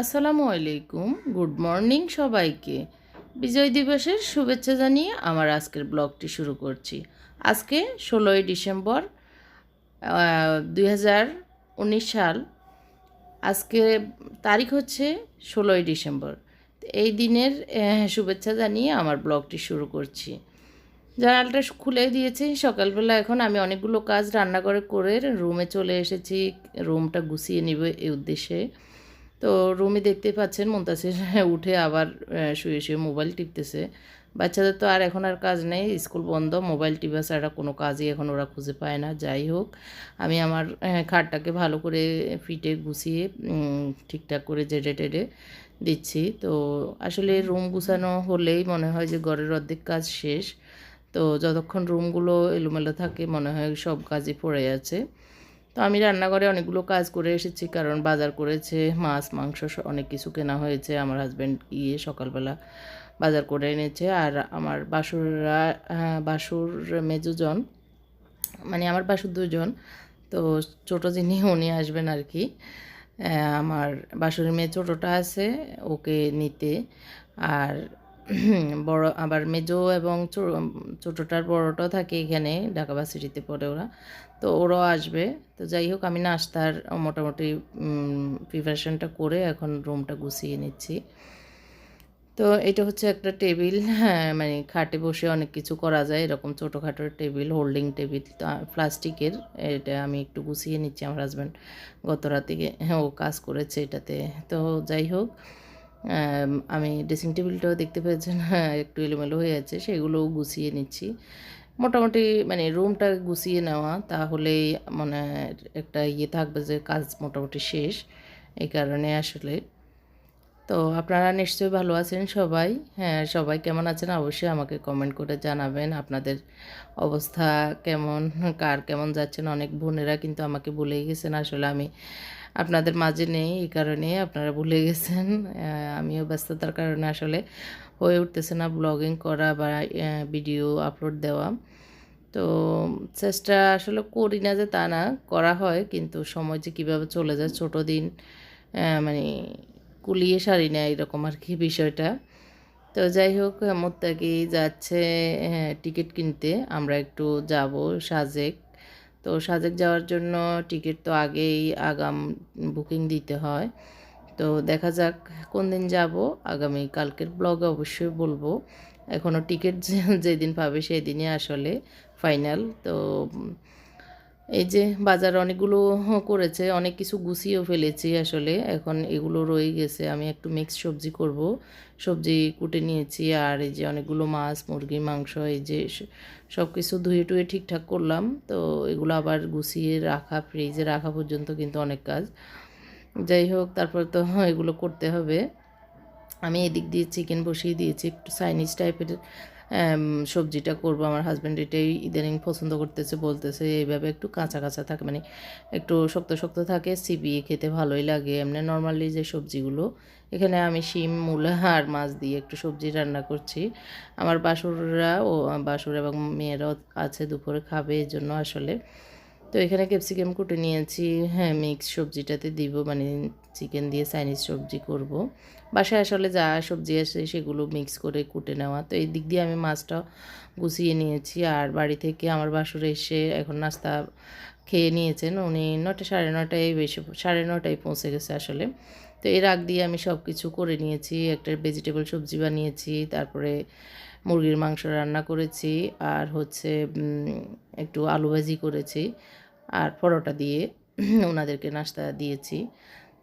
আসসালামু আলাইকুম। Good morning সবাইকে। বিজয় দিবসের শুভেচ্ছা জানিয়ে আমার আজকের ব্লগটি শুরু করছি। আজকে ষোলোই ডিসেম্বর দুই হাজার উনিশ সাল। আজকে তারিখ হচ্ছে ষোলোই ডিসেম্বর। এই দিনের শুভেচ্ছা জানিয়ে আমার ব্লগটি শুরু করছি। জানালাটা খুলে দিয়েছি সকালবেলা এখন আমি অনেকগুলো কাজ রান্না করে করে রুমে চলে এসেছি। রুমটা গুছিয়ে নিব এই উদ্দেশ্যে। তো রুমে দেখতে পাচ্ছেন মুন্তাসির উঠে আবার শুয়ে শুয়ে মোবাইল টিপতেছে। বাচ্চাদের তো আর এখন আর কাজ নেই, স্কুল বন্ধ, মোবাইল টিপা ছাড়া কোনো কাজই এখন ওরা খুঁজে পায় না। যাই হোক, আমি আমার খাটটাকে ভালো করে ফিটে গুছিয়ে ঠিকঠাক করে জেডে টেডে দিচ্ছি। তো আসলে রুম গুছানো হলেই মনে হয় যে ঘরের অর্ধেক কাজ শেষ। তো যতক্ষণ রুমগুলো এলোমেলো থাকে মনে হয় সব কাজই পড়ে আছে। তো আমি রান্নাঘরে অনেকগুলো কাজ করে এসেছি কারণ বাজার করেছে মাছ মাংস অনেক কিছু কেনা হয়েছে। আমার হাজব্যান্ড গিয়ে সকালবেলা বাজার করে এনেছে। আর আমার বাসুররা আহ, বাসুর মেজুজন মানে আমার বাসুর দুজন তো ছোটো যিনি উনি আসবেন আর কি। আমার বাসুরের মেয়ে ছোটোটা আছে ওকে নিতে। আর বড়, আবার মেজো এবং ছোটোটার বড়টাও থাকে এখানে, ঢাকা ভার্সিটিতে পড়ে ওরা। তো ওরাও আসবে। তো যাই হোক, আমি নাস্তার মোটামুটি প্রিপারেশনটা করে এখন রুমটা গুছিয়ে নিচ্ছি। তো এটা হচ্ছে একটা টেবিল হ্যাঁ মানে খাটে বসে অনেক কিছু করা যায়। এরকম ছোটোখাটো টেবিল হোল্ডিং টেবিল তো, প্লাস্টিকের, এটা আমি একটু গুছিয়ে নিচ্ছি আমার হাজব্যান্ড গত রাতে ও কাজ করেছে এটাতে। তো যাই হোক আম, আমি ড্রেসিং টেবিলটাও দেখতে পেয়েছেন হ্যাঁ একটু এলোমেলো হয়ে আছে সেগুলোও গুছিয়ে নিচ্ছি। মোটামুটি মানে রুমটা গুছিয়ে নেওয়া তাহলেই মানে একটা ইয়ে থাকবে যে কাজ মোটামুটি শেষ এই কারণে আসলে। তো আপনারা নিশ্চয়ই ভালো আছেন সবাই হ্যাঁ সবাই কেমন আছেন অবশ্যই আমাকে কমেন্ট করে জানাবেন আপনাদের অবস্থা কেমন কার কেমন যাচ্ছেন অনেক বোনেরা কিন্তু আমাকে বলেই গেছেন আসলে আমি আপনাদের মাঝে নেই, এই কারণে আপনারা ভুলে গেছেন। আমিও ব্যস্ততার কারণে আসলে হয়ে উঠতেছে না ব্লগিং করা বা ভিডিও আপলোড দেওয়া। তো চেষ্টা আসলে করি না যে তা না, করা হয়, কিন্তু সময় যে কীভাবে চলে যায়, ছোটো দিন মানে কুলিয়ে সারি না, এরকম আর কি বিষয়টা। তো যাই হোক মোত্তাকি যাচ্ছে টিকিট কিনতে, আমরা একটু যাব সাজেক। তো সাজেক যাওয়ার জন্য টিকিট তো আগেই আগাম বুকিং দিতে হয়। তো দেখা যাক কোন দিন যাব। আগামী কালকের ব্লগে অবশ্যই বলব। এখনও টিকিট যেদিন পাবে সেই দিনই আসলে ফাইনাল। তো এই যে বাজার অনেকগুলো করেছে, অনেক কিছু গুছিয়েও ফেলেছি আসলে। এখন এগুলো রয়ে গেছে, আমি একটু মিক্স সবজি করব। সবজি কুটে নিয়েছি আর এই যে অনেকগুলো মাছ, মুরগি, মাংস, এই যে সব কিছু ধুয়ে টুয়ে ঠিকঠাক করলাম। তো এগুলো আবার গুছিয়ে রাখা, ফ্রিজে রাখা পর্যন্ত কিন্তু অনেক কাজ। যাই হোক, তারপর তো এগুলো করতে হবে। আমি এদিক দিয়ে চিকেন বসিয়ে দিয়েছি, একটু চাইনিজ টাইপের সবজিটা করব। আমার হাজব্যান্ড এটাই ইদানিং পছন্দ করতেছে, বলতেছে, এইভাবে একটু কাঁচা কাঁচা থাকে মানে একটু শক্ত শক্ত থাকে চিবিয়ে খেতে ভালোই লাগে। এমনি নর্মালি যে সবজিগুলো, এখানে আমি শিম, মূলা আর মাছ দিয়ে একটু সবজি রান্না করছি। আমার বাসুররা ও, বাসুর এবং মেয়েরাও আছে, দুপুরে খাবে এই জন্য আসলে তো এখানে ক্যাপসিকাম কুটে নিয়েছি। হ্যাঁ মিক্স সবজিটাতে দিব মানে চিকেন দিয়ে চাইনিজ সবজি করব। বাসায় আসলে যা সবজি আছে সেগুলো মিক্স করে কুটে নেওয়া। তো এই দিক দিয়ে আমি মাছটা গুছিয়ে নিয়েছি। আর বাড়ি থেকে আমার বাসুর এসে এখন নাস্তা খেয়ে নিয়েছেন। উনি নটা সাড়ে নটায় বেশি সাড়ে নটায় পৌঁছে গেছে আসলে। তো এর আগ দিয়ে আমি সব কিছু করে নিয়েছি। একটা ভেজিটেবল সবজি বানিয়েছি, তারপরে মুরগির মাংস রান্না করেছি। আর হচ্ছে একটু আলু ভাজি করেছি। আর পরোটা দিয়ে ওনাদেরকে নাস্তা দিয়েছি।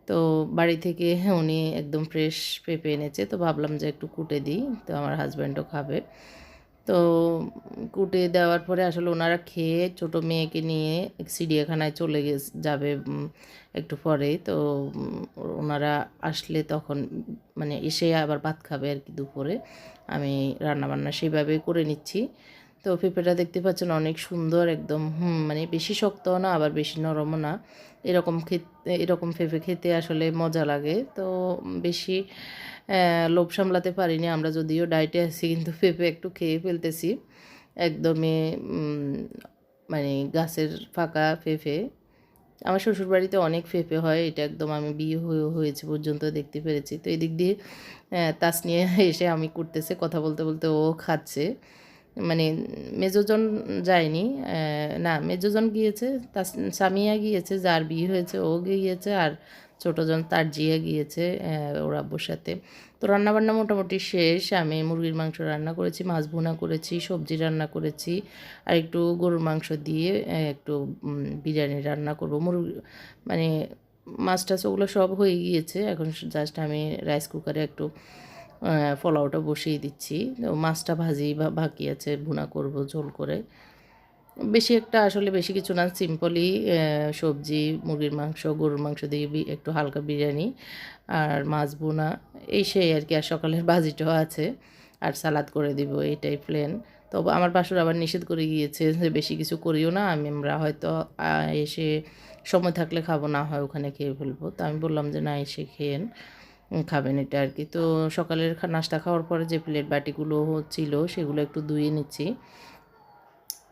তো বাড়ি থেকে উনি একদম ফ্রেশ পেঁপে এনেছে। তো ভাবলাম যে একটু কুটে দিই, তো আমার হাজব্যান্ডও খাবে। তো কুটে দেওয়ার পরে আসলে ওনারা খেয়ে ছোট মেয়েকে নিয়ে চিড়িয়াখানায় চলে গে যাবে একটু পরে তো ওনারা আসলে তখন মানে এসে আবার ভাত খাবে আর কি দুপুরে। আমি রান্নাবান্না সেইভাবে করে নিচ্ছি। তো পেঁপেটা দেখতে পাচ্ছেন অনেক সুন্দর, একদম, হুম মানে বেশি শক্ত না, আবার বেশি নরমও না। এরকম খেতে, এরকম পেঁপে খেতে আসলে মজা লাগে। তো বেশি লোভ সামলাতে পারিনি আমরা যদিও, ডায়েটে আছি কিন্তু পেঁপে একটু খেয়ে ফেলতেছি। একদমই মানে গাছের ফাঁকা পেঁপে। আমার শ্বশুর বাড়িতে অনেক ফেঁপে হয়, এটা একদম আমি বিয়ে হয়ে, হয়েছে পর্যন্ত দেখতে পেরেছি। তো এদিক দিয়ে তাস নিয়ে এসে আমি করতেছে, কথা বলতে বলতে ও খাচ্ছে। মানে মেজোজন যায়নি না মেজোজন গিয়েছে, তার সামিয়া গিয়েছে, যার বিয়ে হয়েছে, ও গিয়েছে, আর ছোটোজন তার জিয়া গিয়েছে ওর আব্বুর সাথে। তো রান্নাবান্না মোটামুটি শেষ, আমি মুরগির মাংস রান্না করেছি, মাছ ভুনা করেছি, সবজি রান্না করেছি, আর একটু গরুর মাংস দিয়ে একটু বিরিয়ানি রান্না করব। মুরগি মানে মাছ টাছ ওগুলো সব হয়ে গিয়েছে, এখন জাস্ট আমি রাইস কুকারে একটু পোলাওটা বসিয়ে দিচ্ছি। মাছটা ভাজি বা বাকি আছে, ভুনা করব ঝোল করে। বেশি একটা আসলে বেশি কিছু না সিম্পলি সবজি, মুরগির মাংস, গরুর মাংস দিয়ে একটু হালকা বিরিয়ানি আর মাছ বোনা এই সেই আর কি। আর সকালের ভাজিটাও আছে আর সালাদ করে দিব, এটাই প্লেন তো আমার বাসুর আবার নিষেধ করে গিয়েছে যে বেশি কিছু করিও না, আমি আমরা হয়তো এসে সময় থাকলে খাব, না হয় ওখানে খেয়ে ফেলব। তো আমি বললাম যে, না, এসে খেয়েন খাবেন এটা আর কি তো সকালের নাস্তা খাওয়ার পরে যে প্লেট বাটিগুলো ছিল সেগুলো একটু ধুয়ে নিচ্ছি।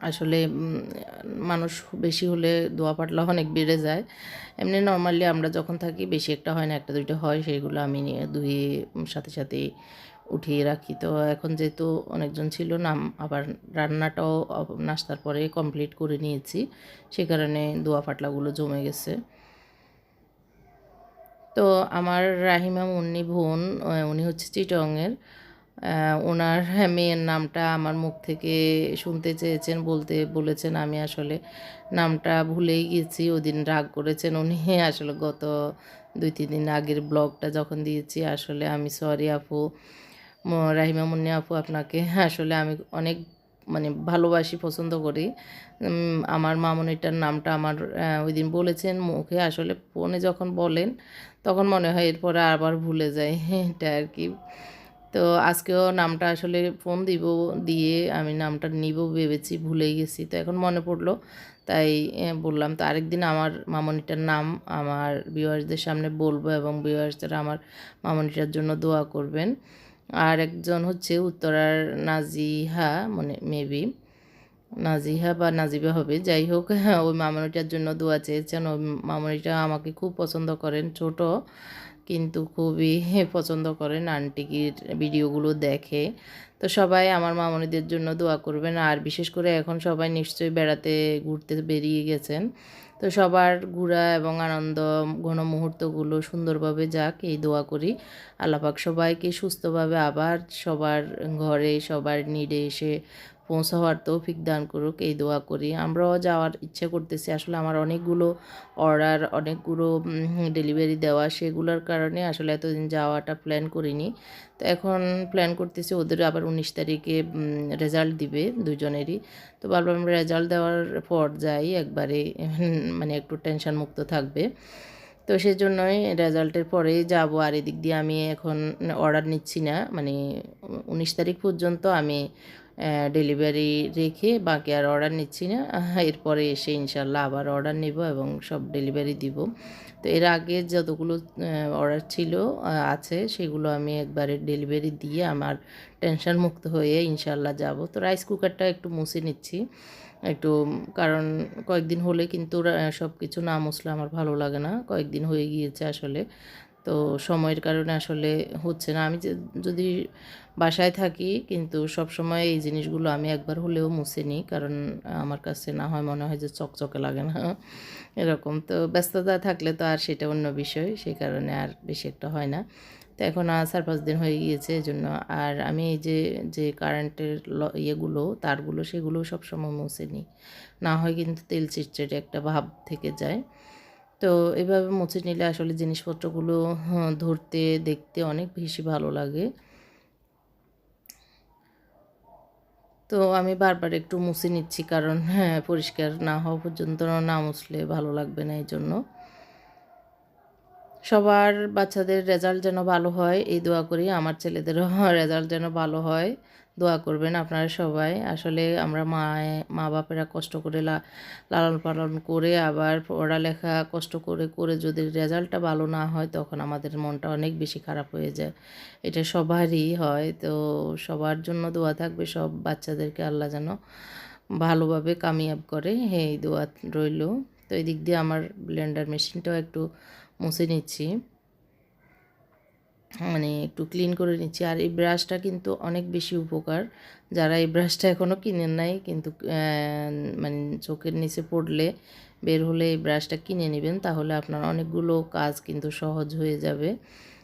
আসলে মানুষ বেশি হলে দোয়া পাটলা অনেক বেড়ে যায়। এমনি নর্মালি আমরা যখন থাকি, বেশি একটা হয় না, একটা দুইটা হয় সেইগুলো আমি নিয়ে ধুয়ে সাথে সাথে উঠিয়ে রাখি। তো এখন যেহেতু অনেকজন ছিল না আবার রান্নাটাও নাস্তার পরে কমপ্লিট করে নিয়েছি। সে কারণে দোয়া পাটলাগুলো জমে গেছে। তো আমার রাহিমা মুন্নি বোন উনি হচ্ছে চিটংয়ের। ওনার মেয়ের নামটা আমার মুখ থেকে শুনতে চেয়েছেন, বলতে বলেছেন আমি আসলে নামটা ভুলেই গেছি। ওদিন রাগ করেছেন উনি। আসলে গত দুই, তিন দিন আগের ব্লগটা যখন দিয়েছি, আসলে আমি সরি আপু রাহিমা মুন্নি আপু, আপনাকে আসলে আমি অনেক মানে ভালোবাসি, পছন্দ করি। আমার মামনিটার নামটা আমার ওই দিন বলেছেন, মুখে আসলে ফোনে যখন বলেন, তখন মনে হয় এরপরে আবার ভুলে যাই, এটা আর কি। তো আজকেও নামটা আসলে ফোন দিব দিয়ে আমি নামটা নিব ভেবেছি, ভুলেই গেছি। তো এখন মনে পড়ল, তাই বললাম, তো আরেকদিন আমার মামনিটার নাম আমার ভিউয়ার্সদের সামনে বলব এবং ভিউয়ার্সরা আমার মামনিটার জন্য দোয়া করবেন। আর একজন হচ্ছে উত্তরার নাজিহা মানে মেবি নাজিহা বা নাজিবা হবে। যাই হোক, ওই মামনিটার জন্য দোয়া চেয়েছেন। ওই মামনিটা আমাকে খুব পছন্দ করেন, ছোট, কিন্তু খুবই পছন্দ করেন। আন্টিকির ভিডিওগুলো দেখে। তো সবাই আমার মামনিদের জন্য দোয়া করবেন। আর বিশেষ করে এখন সবাই নিশ্চয়ই বেড়াতে, ঘুরতে বেরিয়ে গেছেন। তো সবার ঘুরা এবং আনন্দ, ঘন মুহূর্তগুলো সুন্দরভাবে যাক, এই দোয়া করি। আল্লাপাক সবাইকে সুস্থভাবে আবার সবার ঘরে, সবার নিডে এসে পৌঁছাবার তৌফিক দান করুক, এই দোয়া করি। আমরাও যাওয়ার ইচ্ছে করতেছি। আসলে আমার অনেকগুলো অর্ডার অনেকগুলো ডেলিভারি দেওয়া, সেগুলোর কারণে আসলে এতদিন যাওয়াটা প্ল্যান করিনি। তো এখন প্ল্যান করতেছি, ওদের আবার উনিশ তারিখে রেজাল্ট দিবে দুজনেরই। তো ভাবলাম রেজাল্ট দেওয়ার পর যাই, একবারে মানে একটু টেনশন মুক্ত থাকবে। তো সেজন্যই রেজাল্টের পরেই যাব। আর এদিক দিয়ে আমি এখন অর্ডার নিচ্ছি না। মানে উনিশ তারিখ পর্যন্ত আমি ডেলিভারি রেখে বাকি আর অর্ডার নিচ্ছি না। এরপরে এসে ইনশাল্লাহ আবার অর্ডার নিব এবং সব ডেলিভারি দিব। তো এর আগে যতগুলো অর্ডার ছিল আছে, সেগুলো আমি একবারে ডেলিভারি দিয়ে আমার টেনশন মুক্ত হয়ে ইনশাল্লাহ যাব। তো রাইস কুকারটা একটু মুছে নিচ্ছি। একটু, কারণ কয়েকদিন হলে কিন্তু সব কিছু না মুছলে আমার ভালো লাগে না। কয়েকদিন হয়ে গিয়েছে আসলে। তো সময়ের কারণে আসলে হচ্ছে না। আমি যদি বাসায় থাকি কিন্তু সব সময় এই জিনিসগুলো আমি একবার হলেও মুছে নিই, কারণ আমার কাছে না হয় মনে হয় যে চকচকে লাগে না। এরকম তো ব্যস্ততা থাকলে তো আর সেটা অন্য বিষয়, সেই কারণে আর বেশি একটা হয় না। তো এখন আর চার পাঁচ দিন হয়ে গিয়েছে এই জন্য। আর আমি এই যে যে কারেন্টের ল- ইয়েগুলো, তারগুলো, সেগুলো সবসময় মুছে নিই। না হয় কিন্তু তেল চিটচিটে একটা ভাব থেকে যায়। তো এভাবে মুছে নিলে আসলে জিনিসপত্রগুলো হ্যাঁ, ধরতে দেখতে অনেক বেশি ভালো লাগে। তো আমি বারবার একটু মুছে নিচ্ছি কারণ হ্যাঁ পরিষ্কার না হওয়া পর্যন্ত না মুছলে ভালো লাগবে না এই জন্য সবার বাচ্চাদের রেজাল্ট যেন ভালো হয় এই দোয়া করি আমার ছেলেদেরও রেজাল্ট যেন ভালো হয়। দোয়া করবেন আপনারা সবাই। আসলে আমরা মা মা বাপেরা কষ্ট করে লালন পালন করে আবার পড়ালেখা কষ্ট করে করে যদি রেজাল্টটা ভালো না হয় তখন আমাদের মনটা অনেক বেশি খারাপ হয়ে যায়। এটা সবারই হয়। তো সবার জন্য দোয়া থাকবে। সব বাচ্চাদেরকে আল্লাহ যেন ভালোভাবে কামিয়াব করে। হ্যাঁ এই দোয়া রইল। তো এই দিক দিয়ে আমার ব্লেন্ডার মেশিনটাও একটু মুছে নিচ্ছি। মানে একটু ক্লিন করে নিচ্ছি। আর এই ব্রাশটা কিন্তু অনেক বেশি উপকার। যারা এই ব্রাশটা এখনও কিনেন নাই কিন্তু মানে চোখের নিচে পড়লে বের হলে এই ব্রাশটা কিনে নেবেন, তাহলে আপনার অনেকগুলো কাজ কিন্তু সহজ হয়ে যাবে।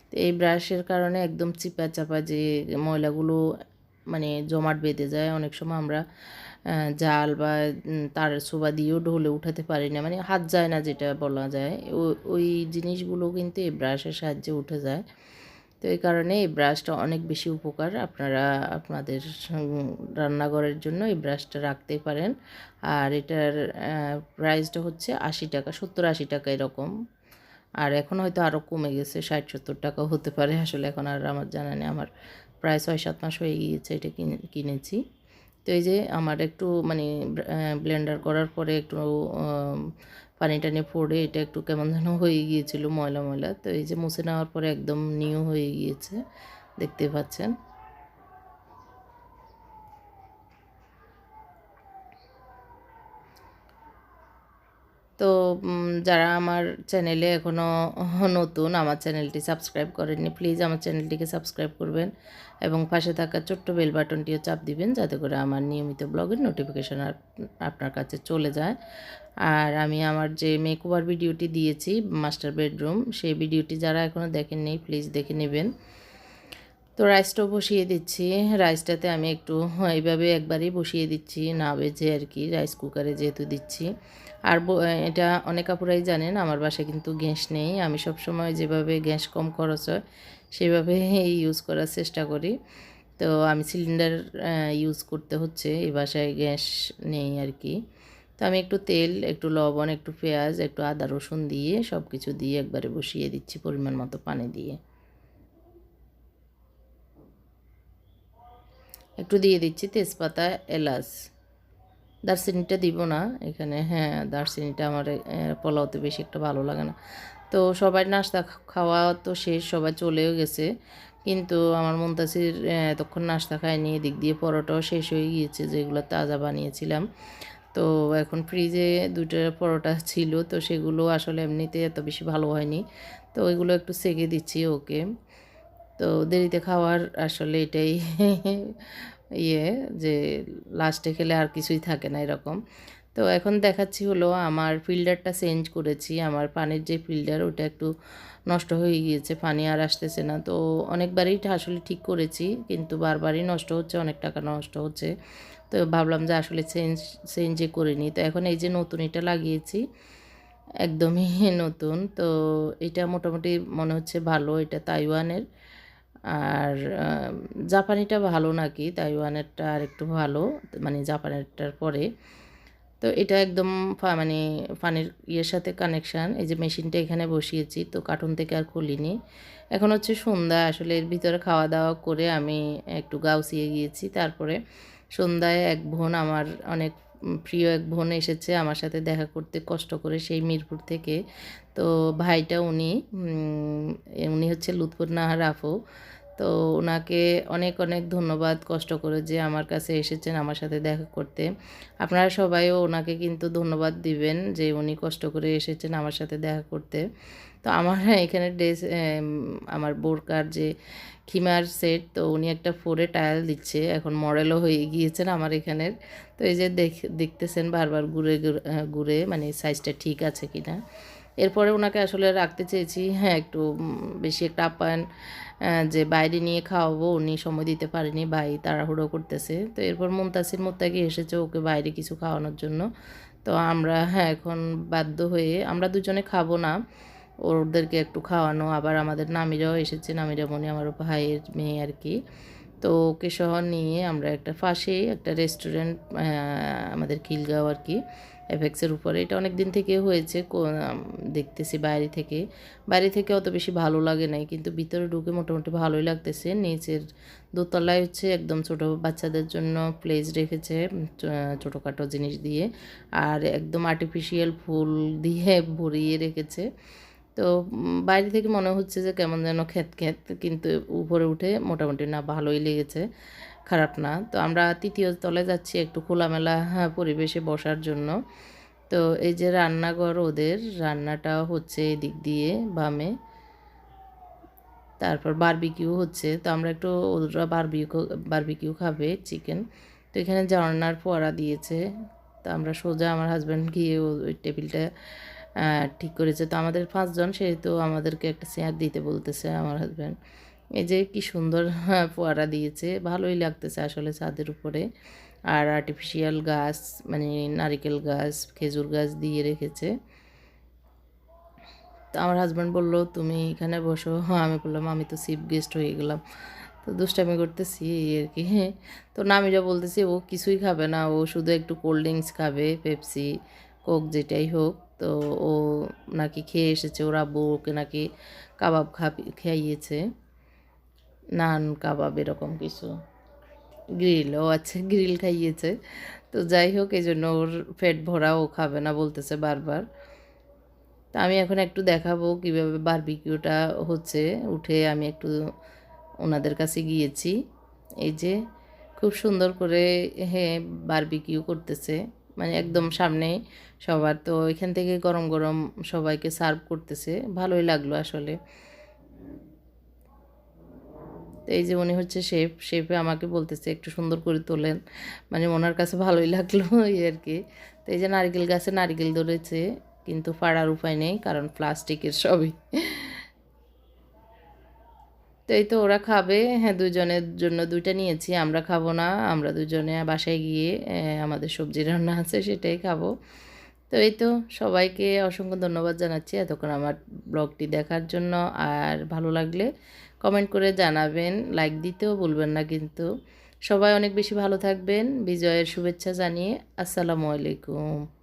তো এই ব্রাশের কারণে একদম চিপা চাপা যে ময়লাগুলো মানে জমাট বেঁধে যায়, অনেক সময় আমরা জাল বা তার সোবা দিয়েও ঢোলে উঠাতে পারি না। মানে হাত যায় না যেটা বলা যায়। ওই জিনিসগুলো কিন্তু এই ব্রাশের সাহায্যে উঠে যায়। তো এই কারণে এই ব্রাশটা অনেক বেশি উপকার। আপনারা আপনাদের রান্নাঘরের জন্য এই ব্রাশটা রাখতেই পারেন। আর এটার প্রাইসটা হচ্ছে আশি টাকা, সত্তর আশি টাকা এরকম। আর এখন হয়তো আরও কমে গেছে, ষাট সত্তর টাকা হতে পারে। আসলে এখন আর আমার জানা নেই, আমার প্রায় ছয় সাত মাস হয়ে গিয়েছে এটা কিনেছি। তো এই যে আমার একটু মানে ব্লেন্ডার করার পরে একটু পানি টানি পড়ে এটা একটু কেমন যেন হয়ে গিয়েছিল ময়লা ময়লা। তো এই যে মুছে নেওয়ার পরে একদম নিউ হয়ে গিয়েছে, দেখতে পাচ্ছেন। তো যারা আমার চ্যানেলে এখনও নতুন, আমার চ্যানেলটি সাবস্ক্রাইব করেননি প্লিজ আমার চ্যানেলটিকে সাবস্ক্রাইব করবেন এবং পাশে থাকা ছোট্ট বেল বাটনটিও চাপ দিবেন যাতে করে আমার নিয়মিত ব্লগের নোটিফিকেশান আপনার কাছে চলে যায়। আর আমি আমার যে মেকওভার ভিডিওটি দিয়েছি মাস্টার বেডরুম সেই ভিডিওটি যারা এখনও দেখেননি প্লিজ দেখে নেবেন। তো রাইসটাও বসিয়ে দিচ্ছি। রাইসটাতে আমি একটু এইভাবে একবারই বসিয়ে দিচ্ছি, না বেজে আর কি রাইস কুকারে যেহেতু দিচ্ছি। আর এটা অনেক আপুরাই জানেন, আমার বাসায় কিন্তু গ্যাস নেই। আমি সব সময় যেভাবে গ্যাস কম খরচ হয়, সেভাবে ইউজ করার চেষ্টা করি। তো আমি সিলিন্ডার ইউজ করতে হচ্ছে, এই বাসায় গ্যাস নেই আর কি। তো আমি একটু তেল, একটু লবণ, একটু পেঁয়াজ, একটু আদা, রসুন দিয়ে সব কিছু দিয়ে একবারে বসিয়ে দিচ্ছি পরিমাণ মতো পানি দিয়ে। একটু দিয়ে দিচ্ছি তেজপাতা, এলাচ। দারচিনিটা দিব না এখানে। হ্যাঁ দারচিনিটা আমার পোলাওতে বেশি একটা ভালো লাগে না। তো সবাই নাস্তা খাওয়া তো শেষ, সবাই চলেও গেছে। কিন্তু আমার মন্তাসির এতক্ষণ নাস্তা খায়নি, এদিক দিয়ে পরোটাও শেষ হয়ে গিয়েছে, যেগুলো তাজা বানিয়েছিলাম। তো এখন ফ্রিজে দুটো পরোটা ছিল, তো সেগুলো আসলে এমনিতে এত বেশি ভালো হয়নি। তো ওইগুলো একটু সেকে দিচ্ছি ওকে। তো দেরিতে খাওয়ার আসলে এটাই ইয়ে যে লাস্টে খেলে আর কিছুই থাকে না এরকম। তো এখন দেখাচ্ছি হলো আমার ফিল্টারটা চেঞ্জ করেছি। আমার পানির যে ফিল্টার ওটা একটু নষ্ট হয়ে গিয়েছে, পানি আর আসতেছে না। তো অনেকবারই আসলে ঠিক করেছি, কিন্তু বারবারই নষ্ট হচ্ছে, অনেক টাকা নষ্ট হচ্ছে। তো ভাবলাম যে আসলে চেঞ্জ চেঞ্জে করে নিই। তো এখন এই যে নতুন এটা লাগিয়েছি, একদমই নতুন। তো এটা মোটামুটি মনে হচ্ছে ভালো, এটা তাইওয়ানের। আর জাপানিটা ভালো নাকি? তাইওয়ানেরটা আর একটু ভালো মানে জাপানেরটার পরে। তো এটা একদম মানে পানির ইয়ের সাথে কানেকশান এই যে মেশিনটা এখানে বসিয়েছি, তো কার্টুন থেকে আর খুলিনি। এখন হচ্ছে সন্ধ্যা, আসলে এর ভিতরে খাওয়া দাওয়া করে আমি একটু গাউসিয়ে গিয়েছি। তারপরে সন্ধ্যায় এক বোন আমার অনেক প্রিয় এক বোন এসেছে আমার সাথে দেখা করতে কষ্ট করে, সেই মিরপুর থেকে। তো ভাইটা উনি উনি হচ্ছে লুৎপুর নাহার আফু তো ওনাকে অনেক অনেক ধন্যবাদ কষ্ট করে যে আমার কাছে এসেছেন আমার সাথে দেখা করতে। আপনারা সবাইও ওনাকে কিন্তু ধন্যবাদ দিবেন যে উনি কষ্ট করে এসেছেন আমার সাথে দেখা করতে। তো আমার এখানে ড্রেস আমার বোরকার যে খিমার সেট, তো উনি একটা ফোরে টায়াল দিচ্ছে, এখন মডেলও হয়ে গিয়েছেন আমার এখানের। তো এই যে দেখ, দেখতেছেন বারবার ঘুরে ঘুরে মানে সাইজটা ঠিক আছে কি না এরপরে ওনাকে আসলে রাখতে চেয়েছি হ্যাঁ একটু বেশি একটা আপ্যায়ন যে বাইরে নিয়ে খাওয়াবো উনি সময় দিতে পারেনি, ভাই তাড়াহুড়ো করতেছে। তো এরপর মুমতাসির মোত্তাকি এসেছে ওকে বাইরে কিছু খাওয়ানোর জন্য। তো আমরা হ্যাঁ এখন বাধ্য হয়ে আমরা দুজনে খাব না, ওদেরকে একটু খাওয়ানো। আবার আমাদের নামিরাও এসেছে নামিরা মনে আমার ভাইয়ের মেয়ে আর কি। তো ওকে সহ নিয়ে আমরা একটা পাশেই একটা রেস্টুরেন্ট আমাদের খিলগাঁও আর কি এফেক্সের উপরে। এটা অনেক দিন থেকে হয়েছে দেখতেছি বাইরে থেকে। বাইরে থেকে অত বেশি ভালো লাগে নাই, কিন্তু ভিতরে ঢুকে মোটামুটি ভালোই লাগতেছে। নিচের দোতলায় হচ্ছে একদম ছোট বাচ্চাদের জন্য প্লেস রেখেছে ছোটোখাটো জিনিস দিয়ে। আর একদম আর্টিফিশিয়াল ফুল দিয়ে ভরিয়ে রেখেছে। তো বাইরে থেকে মনে হচ্ছে যে কেমন যেন খেত খেত কিন্তু উপরে উঠে মোটামুটি না ভালোই লেগেছে খারাপ না। তো আমরা তৃতীয় তলে যাচ্ছি একটু খোলামেলা হ্যাঁ, পরিবেশে বসার জন্য। তো এই যে রান্নাঘর ওদের রান্নাটা হচ্ছে এদিক দিয়ে বামে। তারপর বারবিকিউ হচ্ছে তো আমরা একটু ওরা বারবিকিউ বারবিকিউ খাবে চিকেন তো এখানে ঝর্নার ফোয়ারা দিয়েছে। তো আমরা সোজা আমার হাজব্যান্ড গিয়ে ওই টেবিলটা ঠিক করেছে। তো আমাদের পাঁচজন সেহেতু আমাদেরকে একটা চেয়ার দিতে বলতেছে আমার হাজব্যান্ড এই যে কি সুন্দর ফোয়ারা দিয়েছে। ভালোই লাগতেছে আসলে ছাদের উপরে। আর আর্টিফিশিয়াল গাছ মানে নারিকেল গাছ, খেজুর গাছ দিয়ে রেখেছে। তো আমার হাজব্যান্ড বলল, তুমি এখানে বসো। আমি বললাম, আমি তো চিফ গেস্ট হয়ে গেলাম। তো দুষ্টামি করতেছি, এই আর কি। হ্যাঁ তো নামিরা বলতেছি, ও কিছুই খাবে না। ও শুধু একটু কোল্ড ড্রিঙ্কস খাবে পেপসি কোক যেটাই হোক। তো ও নাকি খেয়ে এসেছে, ওর আব্বু ওকে নাকি কাবাব খাবি খাইয়েছে। নান, কাবাব এরকম কিছু। গ্রিল, ও আচ্ছা গ্রিল খাইয়েছে। তো যাই হোক এই জন্য ওর পেট ভরা, ও খাবে না বলতেছে বারবার। তা আমি এখন একটু দেখাবো কীভাবে বারবিকিউটা হচ্ছে। উঠে আমি একটু ওনাদের কাছে গিয়েছি। এই যে, খুব সুন্দর করে হ্যাঁ বারবিকিউ করতেছে। মানে একদম সামনে সবার। তো এখান থেকে গরম গরম সবাইকে সার্ভ করতেছে। ভালোই লাগল আসলে। তো এই যে উনি হচ্ছে শেফ শেফে আমাকে বলতেছে, একটু সুন্দর করে তোলেন। মানে ওনার কাছে ভালোই লাগল এই আর কি। তো এই যে নারিকেল গাছে নারিকেল ধরেছে, কিন্তু পাড়ার উপায় নেই, কারণ প্লাস্টিকের সবই। তো এই তো ওরা খাবে। হ্যাঁ দুজনের জন্য দুইটা নিয়েছি, আমরা খাব না, আমরা দুজনে বাসায় গিয়ে আমাদের সবজি রান্না আছে, সেটাই খাব। তো এই তো, সবাইকে অসংখ্য ধন্যবাদ জানাচ্ছি এতক্ষণ আমার ব্লগটি দেখার জন্য। আর ভালো লাগলে কমেন্ট করে জানাবেন, লাইক দিতেও বলবেন না কিন্তু। সবাই অনেক বেশি ভালো থাকবেন, বিজয়ের শুভেচ্ছা জানিয়ে, আসসালামু আলাইকুম।